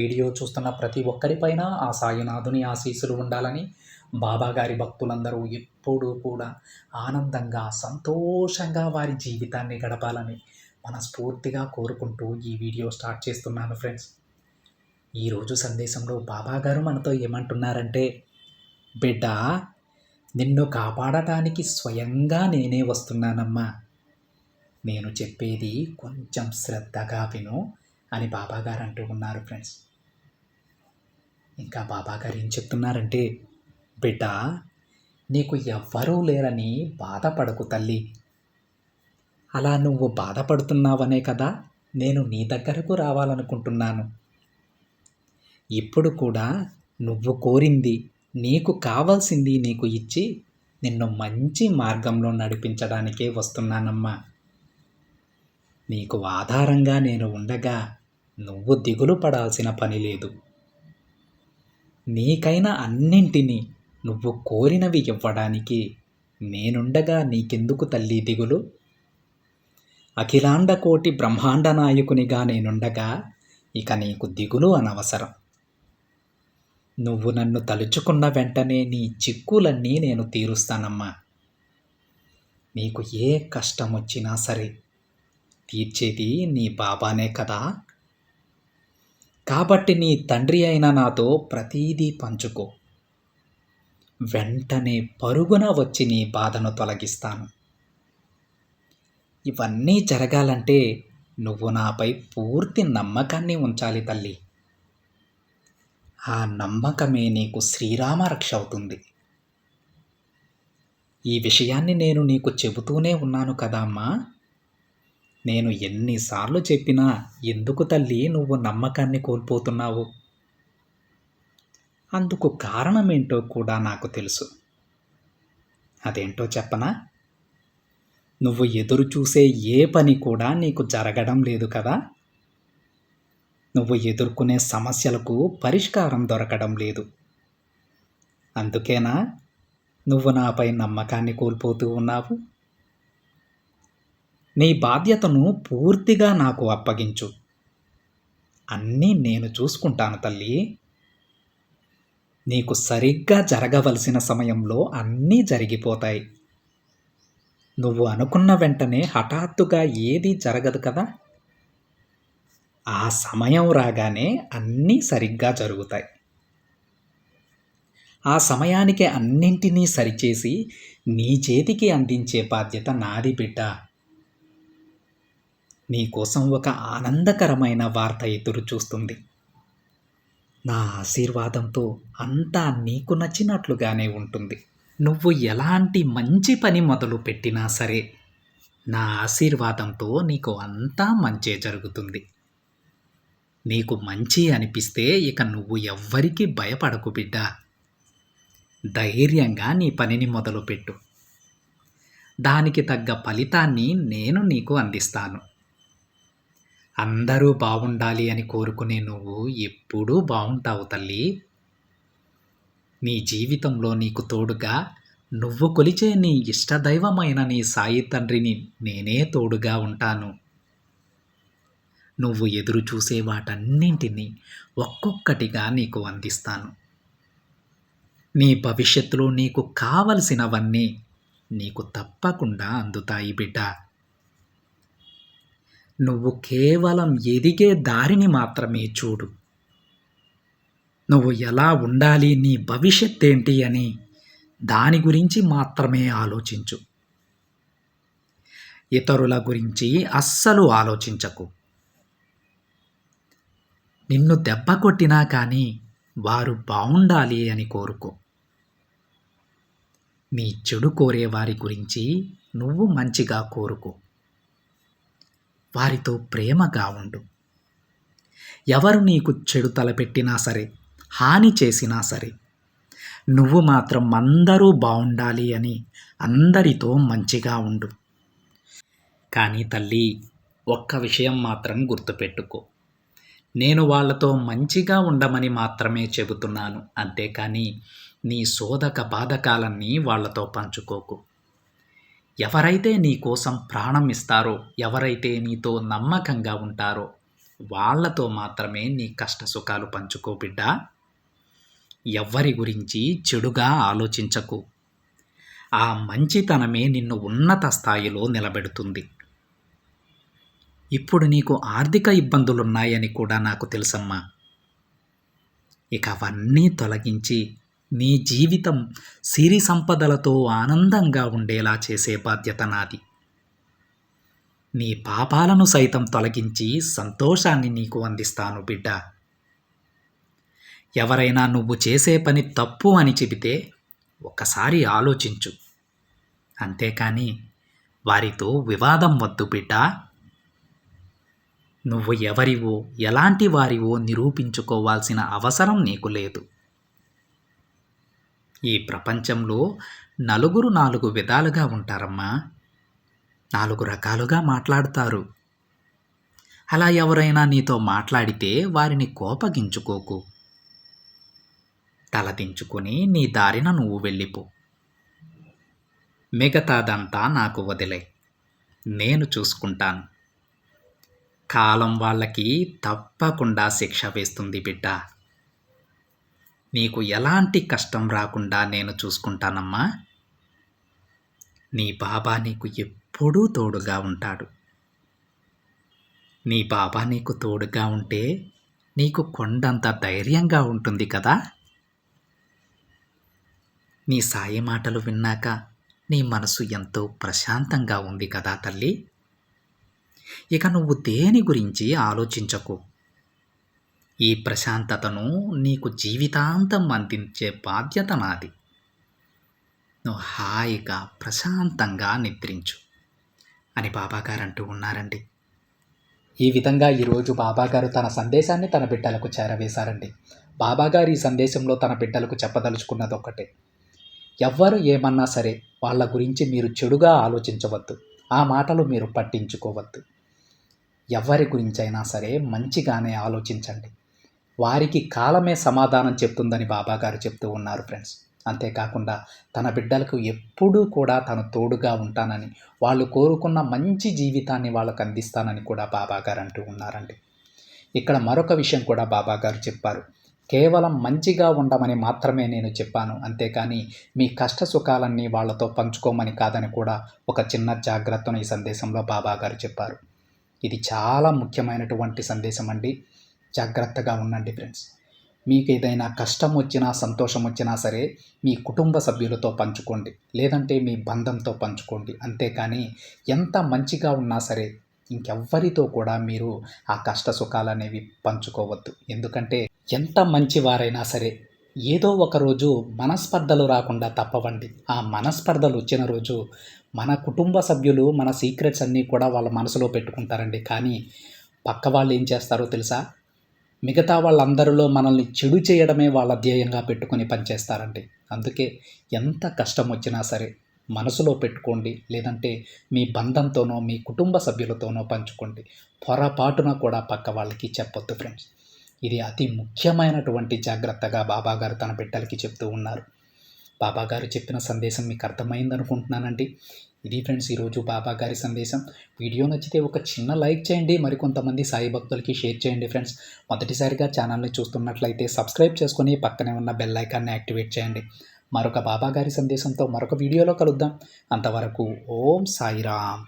Video చూస్తున్న ప్రతి ఒక్కరిపైన ఆ సాయినాథుని ఆశీస్సులు ఉండాలని బాబా గారి భక్తులందరూ ఎప్పుడూ కూడా ఆనందంగా సంతోషంగా వారి జీవితాన్ని గడపాలని మనస్ఫూర్తిగా కోరుకుంటూ ఈ వీడియో స్టార్ట్ చేస్తున్నాను ఫ్రెండ్స్. ఈరోజు సందేశంలో బాబా గారు మనతో ఏమంటున్నారంటే బిడ్డ నిన్ను కాపాడటానికి స్వయంగా నేనే వస్తున్నానమ్మా. నేను చెప్పేది కొంచెం శ్రద్ధగా విను అని బాబాగారు అంటూ ఉన్నారు ఫ్రెండ్స్. ఇంకా బాబాగారు ఏం చెప్తున్నారంటే బిడ్డ నీకు ఎవ్వరూ లేరని బాధపడకు తల్లి. అలా నువ్వు బాధపడుతున్నావనే కదా నేను నీ దగ్గరకు రావాలనుకుంటున్నాను. ఇప్పుడు కూడా నువ్వు కోరింది నీకు కావాల్సింది నీకు ఇచ్చి నిన్ను మంచి మార్గంలో నడిపించడానికే వస్తున్నానమ్మా. నీకు ఆధారంగా నేను ఉండగా నువ్వు దిగులు పడాల్సిన పని లేదు. నీకైనా అన్నింటినీ నువ్వు కోరినవి ఇవ్వడానికి నేనుండగా నీకెందుకు తల్లి దిగులు? అఖిలాండ కోటి బ్రహ్మాండ నాయకునిగా నేనుండగా ఇక నీకు దిగులు అనవసరం. నువ్వు నన్ను తలుచుకున్న వెంటనే నీ చిక్కులన్నీ నేను తీరుస్తానమ్మా. నీకు ఏ కష్టం వచ్చినా సరే తీర్చేది నీ బాబానే కదా. కాబట్టి నీ తండ్రి అయిన నాతో ప్రతీదీ పంచుకో. వెంటనే పరుగున వచ్చి నీ బాధను తొలగిస్తాను. ఇవన్నీ జరగాలంటే నువ్వు నాపై పూర్తి నమ్మకాన్ని ఉంచాలి తల్లి. ఆ నమ్మకమే నీకు శ్రీరామ రక్ష అవుతుంది. ఈ విషయాన్ని నేను నీకు చెబుతూనే ఉన్నాను కదా అమ్మా నేను ఎన్నిసార్లు చెప్పినా ఎందుకు తల్లి నువ్వు నమ్మకాన్ని కోల్పోతున్నావు? అందుకు కారణమేంటో కూడా నాకు తెలుసు. అదేంటో చెప్పనా? నువ్వు ఎదురు చూసే ఏ పని కూడా నీకు జరగడం లేదు కదా? నువ్వు ఎదుర్కొనే సమస్యలకు పరిష్కారం దొరకడం లేదు. అందుకేనా నువ్వు నాపై నమ్మకాన్ని కోల్పోతూ ఉన్నావు? నీ బాధ్యతను పూర్తిగా నాకు అప్పగించు. అన్నీ నేను చూసుకుంటాను తల్లి. నీకు సరిగ్గా జరగవలసిన సమయంలో అన్నీ జరిగిపోతాయి. నువ్వు అనుకున్న వెంటనే హఠాత్తుగా ఏదీ జరగదు కదా? ఆ సమయం రాగానే అన్నీ సరిగ్గా జరుగుతాయి. ఆ సమయానికి అన్నింటినీ సరిచేసి నీ చేతికి అందించే బాధ్యత నాది బిడ్డ. నీకోసం ఒక ఆనందకరమైన వార్త ఎదురు చూస్తుంది. నా ఆశీర్వాదంతో అంతా నీకు నచ్చినట్లుగానే ఉంటుంది. నువ్వు ఎలాంటి మంచి పని మొదలు పెట్టినా సరే నా ఆశీర్వాదంతో నీకు అంతా మంచే జరుగుతుంది. నీకు మంచి అనిపిస్తే ఇక నువ్వు ఎవ్వరికీ భయపడకు బిడ్డ. ధైర్యంగా నీ పనిని మొదలుపెట్టు. దానికి తగ్గ ఫలితాన్ని నేను నీకు అందిస్తాను. అందరూ బాగుండాలి అని కోరుకునే నువ్వు ఎప్పుడూ బాగుంటావు తల్లి. నీ జీవితంలో నీకు తోడుగా నువ్వు కొలిచే నీ ఇష్టదైవమైన నీ సాయి తండ్రిని నేనే తోడుగా ఉంటాను. నువ్వు ఎదురు చూసే వాటన్నింటినీ ఒక్కొక్కటిగా నీకు అందిస్తాను. నీ భవిష్యత్తులో నీకు కావలసినవన్నీ నీకు తప్పకుండా అందుతాయి బిడ్డ. నువ్వు కేవలం ఎదిగే దారిని మాత్రమే చూడు. నువ్వు ఎలా ఉండాలి నీ భవిష్యత్ ఏంటి అని దాని గురించి మాత్రమే ఆలోచించు. ఇతరుల గురించి అస్సలు ఆలోచించకు. నిన్ను దెబ్బ కొట్టినా కానీ వారు బాగుండాలి అని కోరుకో. నీ చెడు కోరే వారి గురించి నువ్వు మంచిగా కోరుకో. వారితో ప్రేమగా ఉండు. ఎవరు నీకు చెడు తలపెట్టినా సరే హాని చేసినా సరే నువ్వు మాత్రం అందరూ బాగుండాలి అని అందరితో మంచిగా ఉండు. కానీ తల్లి ఒక్క విషయం మాత్రం గుర్తుపెట్టుకో. నేను వాళ్ళతో మంచిగా ఉండమని మాత్రమే చెబుతున్నాను అంతేకాని నీ శోధక బాధకాలన్నీ వాళ్ళతో పంచుకోకు. ఎవరైతే నీ కోసం ప్రాణం ఇస్తారో ఎవరైతే నీతో నమ్మకంగా ఉంటారో వాళ్ళతో మాత్రమే నీ కష్ట సుఖాలు పంచుకో బిడ్డా. ఎవ్వరి గురించి చెడుగా ఆలోచించకు. ఆ మంచితనమే నిన్ను ఉన్నత స్థాయిలో నిలబెడుతుంది. ఇప్పుడు నీకు ఆర్థిక ఇబ్బందులున్నాయని కూడా నాకు తెలుసమ్మా. ఇక అవన్నీ తొలగించి నీ జీవితం సిరి సంపదలతో ఆనందంగా ఉండేలా చేసే బాధ్యత నాది. నీ పాపాలను సైతం తొలగించి సంతోషాన్ని నీకు అందిస్తాను బిడ్డ. ఎవరైనా నువ్వు చేసే పని తప్పు అని చెబితే ఒకసారి ఆలోచించు. అంతేకాని వారితో వివాదం వద్దు బిడ్డ. నువ్వు ఎవరివో ఎలాంటి వారివో నిరూపించుకోవాల్సిన అవసరం నీకు లేదు. ఈ ప్రపంచంలో నలుగురు నాలుగు విధాలుగా ఉంటారమ్మా. నాలుగు రకాలుగా మాట్లాడతారు. అలా ఎవరైనా నీతో మాట్లాడితే వారిని కోపగించుకోకు. తలదించుకుని నీ దారిన నువ్వు వెళ్ళిపో. మిగతాదంతా నాకు వదిలే. నేను చూసుకుంటాను. కాలం వాళ్ళకి తప్పకుండా శిక్ష వేస్తుంది బిడ్డ. నీకు ఎలాంటి కష్టం రాకుండా నేను చూసుకుంటానమ్మా. నీ బాబా నీకు ఎప్పుడూ తోడుగా ఉంటాడు. నీ బాబా నీకు తోడుగా ఉంటే నీకు కొండంత ధైర్యంగా ఉంటుంది కదా. నీ సాయి మాటలు విన్నాక నీ మనసు ఎంతో ప్రశాంతంగా ఉంది కదా తల్లి. ఇక నువ్వు దేని గురించి ఆలోచించకు? ఈ ప్రశాంతతను నీకు జీవితాంతం అందించే బాధ్యత నాది. నువ్వు హాయిగా ప్రశాంతంగా నిద్రించు అని బాబాగారు అంటూ ఉన్నారండి. ఈ విధంగా ఈరోజు బాబాగారు తన సందేశాన్ని తన బిడ్డలకు చేరవేశారండి. బాబాగారు ఈ సందేశంలో తన బిడ్డలకు చెప్పదలుచుకున్నది ఒకటే ఎవ్వరు ఏమన్నా సరే వాళ్ళ గురించి మీరు చెడుగా ఆలోచించవద్దు. ఆ మాటలు మీరు పట్టించుకోవద్దు. ఎవరి గురించైనా సరే మంచిగానే ఆలోచించండి. వారికి కాలమే సమాధానం చెప్తుందని బాబాగారు చెప్తూ ఉన్నారు ఫ్రెండ్స్. అంతేకాకుండా తన బిడ్డలకు ఎప్పుడూ కూడా తను తోడుగా ఉంటానని వాళ్ళు కోరుకున్న మంచి జీవితాన్ని వాళ్ళకు అందిస్తానని కూడా బాబాగారు అంటూ ఉన్నారండి. ఇక్కడ మరొక విషయం కూడా బాబాగారు చెప్పారు. కేవలం మంచిగా ఉండమని మాత్రమే నేను చెప్పాను. అంతేకాని మీ కష్ట సుఖాలన్నీ వాళ్ళతో పంచుకోమని కాదని కూడా ఒక చిన్న జాగ్రత్తను ఈ సందేశంలో బాబాగారు చెప్పారు. ఇది చాలా ముఖ్యమైనటువంటి సందేశం అండి జాగ్రత్తగా ఉండండి ఫ్రెండ్స్. మీకు ఏదైనా కష్టం వచ్చినా సంతోషం వచ్చినా సరే మీ కుటుంబ సభ్యులతో పంచుకోండి. లేదంటే మీ బంధంతో పంచుకోండి. అంతేకాని ఎంత మంచిగా ఉన్నా సరే ఇంకెవ్వరితో కూడా మీరు ఆ కష్ట సుఖాలు అనేవి పంచుకోవద్దు. ఎందుకంటే ఎంత మంచివారైనా సరే ఏదో ఒక రోజు మనస్పర్ధలు రాకుండా తప్పవండి. ఆ మనస్పర్ధలు వచ్చిన రోజు మన కుటుంబ సభ్యులు మన సీక్రెట్స్ అన్నీ కూడా వాళ్ళ మనసులో పెట్టుకుంటారండి. కానీ పక్క వాళ్ళు ఏం చేస్తారో తెలుసా? మిగతా వాళ్ళందరిలో మనల్ని చెడు చేయడమే వాళ్ళ ధ్యేయంగా పెట్టుకొని పనిచేస్తారండి. అందుకే ఎంత కష్టం వచ్చినా సరే మనసులో పెట్టుకోండి లేదంటే మీ బంధంతోనో మీ కుటుంబ సభ్యులతోనో పంచుకోండి. పొరపాటున కూడా పక్క వాళ్ళకి చెప్పొద్దు ఫ్రెండ్స్. ఇది అతి ముఖ్యమైనటువంటి జాగ్రత్తగా బాబాగారు తన బిడ్డలకి చెప్తూ ఉన్నారు. బాబా గారు చెప్పిన సందేశం మీకు అర్థమైంది అనుకుంటున్నానండి ఇది ఫ్రెండ్స్ ఈరోజు బాబా గారి సందేశం. వీడియో నచ్చితే ఒక చిన్న లైక్ చేయండి. మరికొంతమంది సాయి భక్తులకి షేర్ చేయండి ఫ్రెండ్స్ మొదటిసారిగా ఛానల్ని చూస్తున్నట్లయితే సబ్స్క్రైబ్ చేసుకొని పక్కనే ఉన్న బెల్ ఐకాన్ని యాక్టివేట్ చేయండి. మరొక బాబా గారి సందేశంతో మరొక వీడియోలో కలుద్దాం. అంతవరకు ఓం సాయిరామ్.